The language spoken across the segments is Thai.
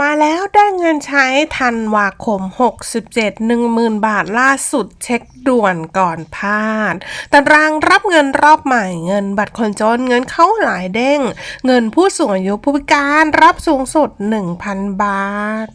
มาแล้วได้เงินใช้ธันวาคม 67 10,000 บาทล่าสุดเช็คด่วนก่อนพลาดตารางรับเงินรอบใหม่เงินบัตรคนจนเงินเข้าหลายเด้ง เงินผู้สูงอายุผู้พิการรับสูงสุด 1,000 บาท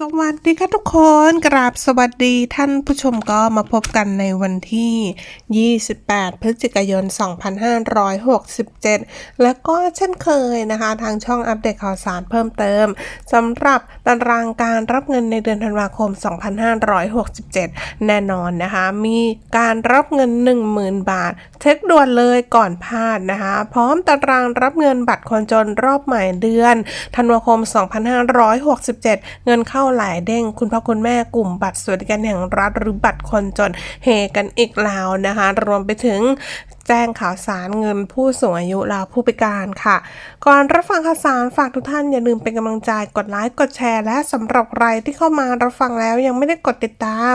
สวัสดีค่ะทุกคนกราบสวัสดีท่านผู้ชมก็มาพบกันในวันที่ 28 พฤศจิกายน 2567 และก็เช่นเคยนะคะ ทางช่องอัปเดตข่าวสารเพิ่มเติมสำหรับตารางการรับเงินในเดือนธันวาคม 2567 แน่นอนนะคะ มีการรับเงิน 10,000 บาท เช็คด่วนเลยก่อนพลาดนะคะ พร้อมตารางรับเงินบัตรคนจนรอบใหม่เดือนธันวาคม 2567 เงินเข้าหลายเด้งคุณพ่อคุณแม่กลุ่มบัตรสวัสดิการแห่งรัฐหรือบัตรคนจนเฮกันอีกแล้วนะคะ รวมไปถึงแจ้งข่าวสารเงินผู้สูงอายุและผู้พิการค่ะ ก่อนรับฟังข่าวสารฝากทุกท่านอย่าลืมเป็นกำลังใจกดไลค์กดแชร์ และสำหรับใครที่เข้ามารับฟังแล้วยังไม่ได้กดติดตาม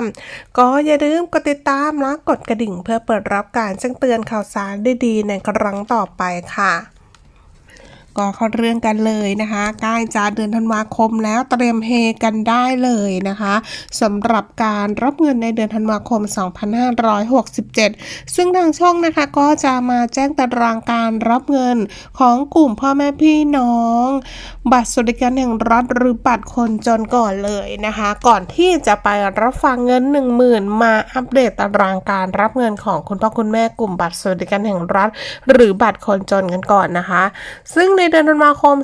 ก็อย่าลืมกดติดตามและกดกระดิ่ง เพื่อเปิดรับการแจ้งเตือนข่าวสารได้ดีในครั้งต่อไปค่ะ ก็เข้าเรื่องกันเลยนะคะใกล้จะเดือนธันวาคมแล้วเตรียมเฮกันได้เลยนะคะสำหรับการรับเงินในเดือนธันวาคม 2567 ซึ่งทางช่องนะคะก็จะมาแจ้งตารางการรับเงินของกลุ่มพ่อแม่พี่น้อง บัตรสวัสดิการแห่งรัฐหรือบัตรคนจนก่อนเลยนะคะ ก่อนที่จะไปรับฟังเงิน 10,000 มาอัปเดตตารางการรับเงินของคุณพ่อคุณแม่กลุ่มบัตรสวัสดิการแห่งรัฐ หรือบัตรคนจนกันก่อนนะคะ ซึ่งในเดือนธันวาคม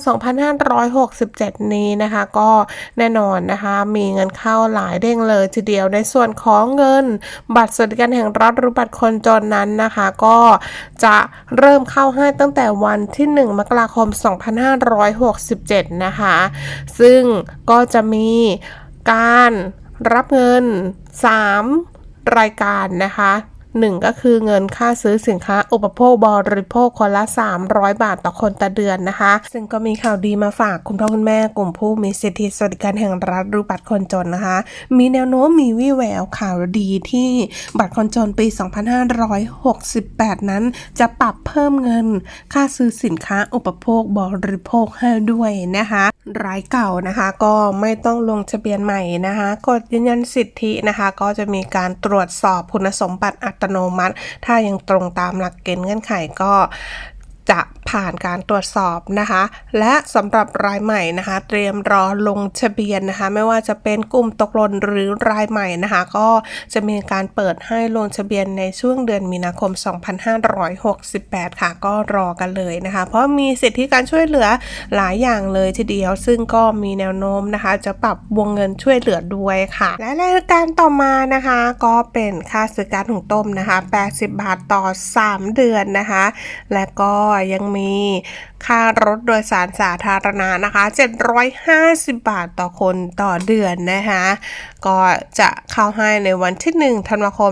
2567 นี้นะคะ ก็แน่นอนนะคะ มีเงินเข้าหลายเด้งเลยทีเดียวในส่วนของเงิน บัตรสวัสดิการแห่งรัฐหรือบัตรคนจนนั้นนะคะ ก็จะเริ่มเข้าให้ตั้งแต่วันที่ 1 มกราคม 2567 นะคะ ซึ่งก็จะมีการรับเงิน 3 รายการนะคะ หนึ่งก็คือเงินค่าซื้อสินค้าอุปโภคบริโภคคนละ 300 บาทต่อคนต่อเดือนนะคะ ซึ่งก็มีข่าวดีมาฝากคุณพ่อคุณแม่กลุ่มผู้มีสิทธิสวัสดิการแห่งรัฐรือบัตรคนจนนะคะ มีแนวโน้มมีวี่แววข่าวดีที่บัตรคนจนปี 2568 นั้น จะปรับเพิ่มเงินค่าซื้อสินค้าอุปโภคบริโภคให้ด้วยนะคะรายเก่านะคะก็ไม่ต้องลงทะเบียนใหม่นะคะกดยืนยันสิทธินะคะ ก็จะมีการตรวจสอบคุณสมบัติอัตโนมัติ ถ้ายังตรงตามหลักเกณฑ์เงื่อนไขก็ จะผ่านการตรวจสอบนะคะ และสำหรับรายใหม่นะคะ เตรียมรอลงทะเบียนนะคะ ไม่ว่าจะเป็นกลุ่มตกหล่นหรือรายใหม่นะคะ ก็จะมีการเปิดให้ลงทะเบียนในช่วงเดือนมีนาคม 2568 ค่ะ ก็รอกันเลยนะคะ เพราะมีสิทธิการช่วยเหลือหลายอย่างเลยทีเดียว ซึ่งก็มีแนวโน้มนะคะ จะปรับวงเงินช่วยเหลือด้วยค่ะ และรายการต่อมานะคะ ก็เป็นค่าซื้อกาซหุงต้มนะคะ 80 บาทต่อ 3 เดือนนะคะ และก็ยังมี ค่ารถโดยสารสาธารณะนะคะ 750 บาทต่อคนต่อเดือนนะคะ ก็จะเข้าให้ในวันที่ 1 ธันวาคม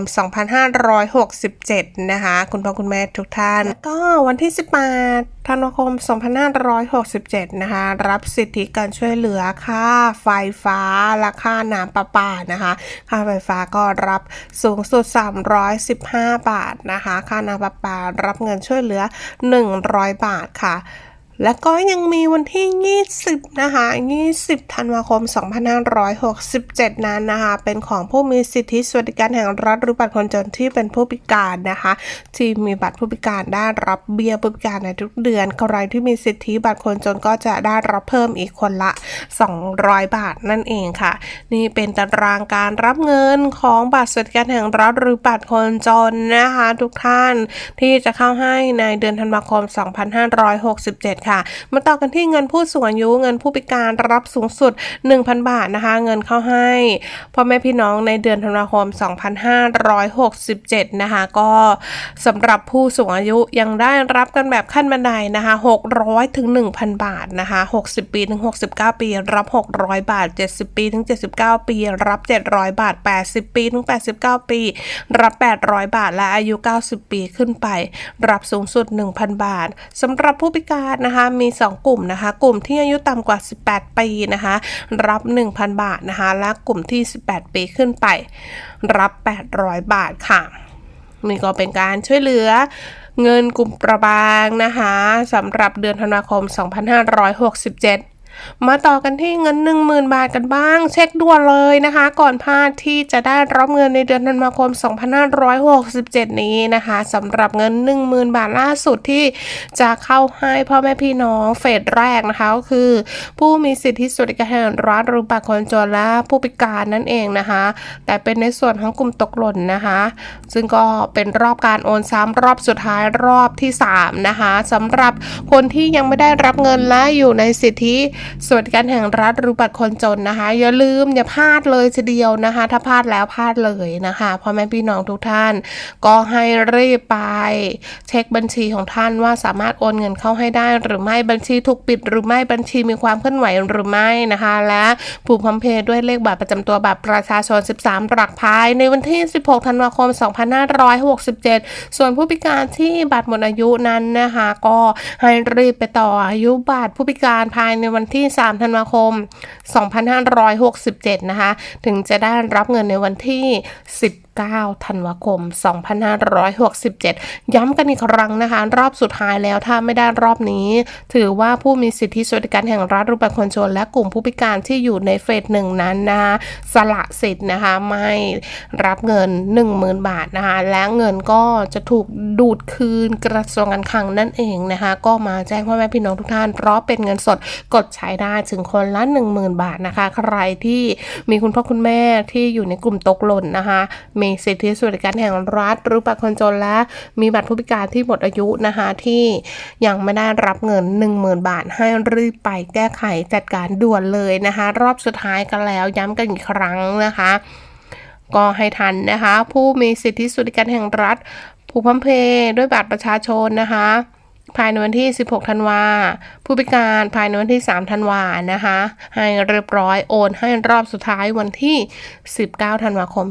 2567 นะคะ คุณพ่อคุณแม่ทุกท่าน ก็วันที่ 18 ธันวาคม 2567 นะคะ รับสิทธิการช่วยเหลือค่าไฟฟ้าและค่าน้ำประปานะคะ ค่าไฟฟ้าก็รับสูงสุด 315 บาทนะคะ ค่าน้ำประปารับเงินช่วยเหลือ 100 บาทค่ะ แล้วก็ยังมีวันที่ 20 นะคะ 20 ธันวาคม 2567 นั้นนะคะ เป็นของผู้มีสิทธิสวัสดิการแห่งรัฐหรือบัตรคนจนที่เป็นผู้พิการนะคะ ที่มีบัตรผู้พิการได้รับเบี้ยผู้พิการในทุกเดือน ใครที่มีสิทธิบัตรคนจนก็จะได้รับเพิ่มอีกคนละ 200 บาทนั่นเองค่ะ นี่เป็นตารางการรับเงินของบัตรสวัสดิการแห่งรัฐหรือบัตรคนจนนะคะ ทุกท่านที่จะเข้าให้ในเดือนธันวาคม 2567ค่ะ มาต่อกันที่เงินผู้สูงอายุเงินผู้พิการรับสูงสุด 1,000 บาทนะคะ เงินเข้าให้พ่อแม่พี่น้องในเดือนธันวาคม 2567 นะคะ ก็สำหรับผู้สูงอายุยังได้รับกันแบบขั้นบันไดนะคะ 600 ถึง 1,000 บาทนะคะ 60 ปีถึง 69 ปีรับ 600 บาท 70 ปีถึง 79 ปีรับ 700 บาท 80 ปีถึง 89 ปี รับ 800 บาทและอายุ 90 ปีขึ้นไป รับสูงสุด 1,000 บาทสำหรับผู้พิการนะคะมี 2 กลุ่มนะคะ กลุ่มที่อายุต่ำกว่า 18 ปีนะคะ รับ 1,000 บาทนะคะ และกลุ่มที่ 18 ปีขึ้นไป รับ 800 บาทค่ะนี่ก็เป็นการช่วยเหลือเงินกลุ่มประบางนะคะสำหรับเดือนธันวาคม 2567 มาต่อกันที่เงิน 10,000 บาทกันบ้าง เช็คด่วนเลยนะคะ ก่อนพลาดที่จะได้รับเงินในเดือนธันวาคม 2567 นี้นะคะสำหรับเงิน 10,000 บาทล่าสุดที่จะเข้าให้พ่อแม่พี่น้องเฟสแรกนะคะก็คือ ผู้มีสิทธิสวัสดิการแห่งรัฐหรือบัตรคนจนและผู้พิการนั่นเองนะคะ แต่เป็นในส่วนของกลุ่มตกหล่นนะคะ ซึ่งก็เป็นรอบการโอนซ้ำรอบสุดท้ายรอบที่ 3 นะคะสำหรับคนที่ยังไม่ได้รับเงินและอยู่ในสิทธิสวัสดิการแห่งรัฐรือบัตรคนจนนะคะ อย่าลืมอย่าพลาดเลยทีเดียวนะคะ ถ้าพลาดแล้วพลาดเลยนะคะพ่อแม่พี่น้องทุกท่าน ก็ให้รีบไป เช็คบัญชีของท่านว่าสามารถโอนเงินเข้าให้ได้ หรือไม่บัญชีถูกปิด หรือไม่บัญชีมีความเคลื่อนไหวหรือไม่นะคะ และผูกพัมเพย์ด้วยเลขบัตรประจำตัวบัตรประชาชน 13 หลักภายในวันที่ 16 ธันวาคม 2567 ส่วนผู้พิการที่บัตรหมดอายุนั้นนะคะ ก็ให้รีบไปต่ออายุบัตรผู้พิการภายในวันที่ 3 ธันวาคม 2567 นะคะ ถึงจะได้รับเงินในวันที่ 10 9 ธันวาคม 2567 ย้ำกันอีกครั้งนะคะ รอบสุดท้ายแล้วถ้าไม่ได้รอบนี้ ถือว่าผู้มีสิทธิสวัสดิการแห่งรัฐรูปแบบคนจน และกลุ่มผู้พิการที่อยู่ในเฟสหนึ่งนั้นนะคะสละสิทธิ์นะคะไม่รับเงิน 10,000 บาทนะคะและเงินก็จะถูกดูดคืนกระทรวงการคลังนั่นเองนะคะ ก็มาแจ้งพ่อแม่พี่น้องทุกท่าน เพราะเป็นเงินสดกดใช้ได้ถึงคนละ 10,000 บาทนะคะ ใครที่มีคุณพ่อคุณแม่ที่อยู่ในกลุ่มตกหล่นนะคะมีสิทธิสวัสดิการแห่งรัฐ หรือบัตรคนจนและมีบัตรผู้พิการที่หมดอายุนะคะที่ยังไม่ได้รับเงิน 10,000 บาท ให้รีบไปแก้ไขจัดการด่วนเลยนะคะ รอบสุดท้ายกันแล้วย้ำกันอีกครั้งนะคะ ก็ให้ทันนะคะ ผู้มีสิทธิสวัสดิการแห่งรัฐ ผู้พัมเพด้วยบัตรประชาชนนะคะ ภายในวันที่ 16 ธันวา ผู้พิการภายในวันที่ 3 ธันวานะคะ ให้เรียบร้อยโอน ให้รอบสุดท้ายวันที่ 19 ธันวาคม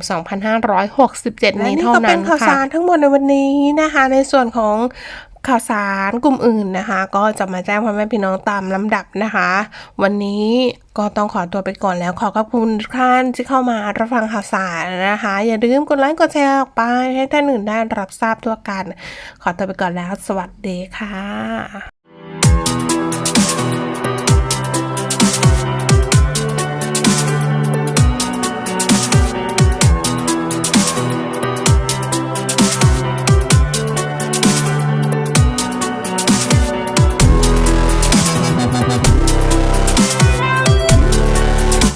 2567 นี้เท่านั้นค่ะและนี่ก็เป็นข่าวสารทั้งหมดในวันนี้นะคะ ในส่วนของ ข่าวสารกลุ่มอื่นนะคะ ก็จะมาแจ้งพ่อแม่พี่น้องตามลำดับนะคะ วันนี้ก็ต้องขอตัวไปก่อนแล้วขอขอบคุณทุกท่านที่เข้ามารับฟังข่าวสารนะคะ อย่าลืมกดไลค์กดแชร์ออกไปให้ท่านอื่นได้รับทราบทั่วกัน ขอตัวไปก่อนแล้ว สวัสดีค่ะ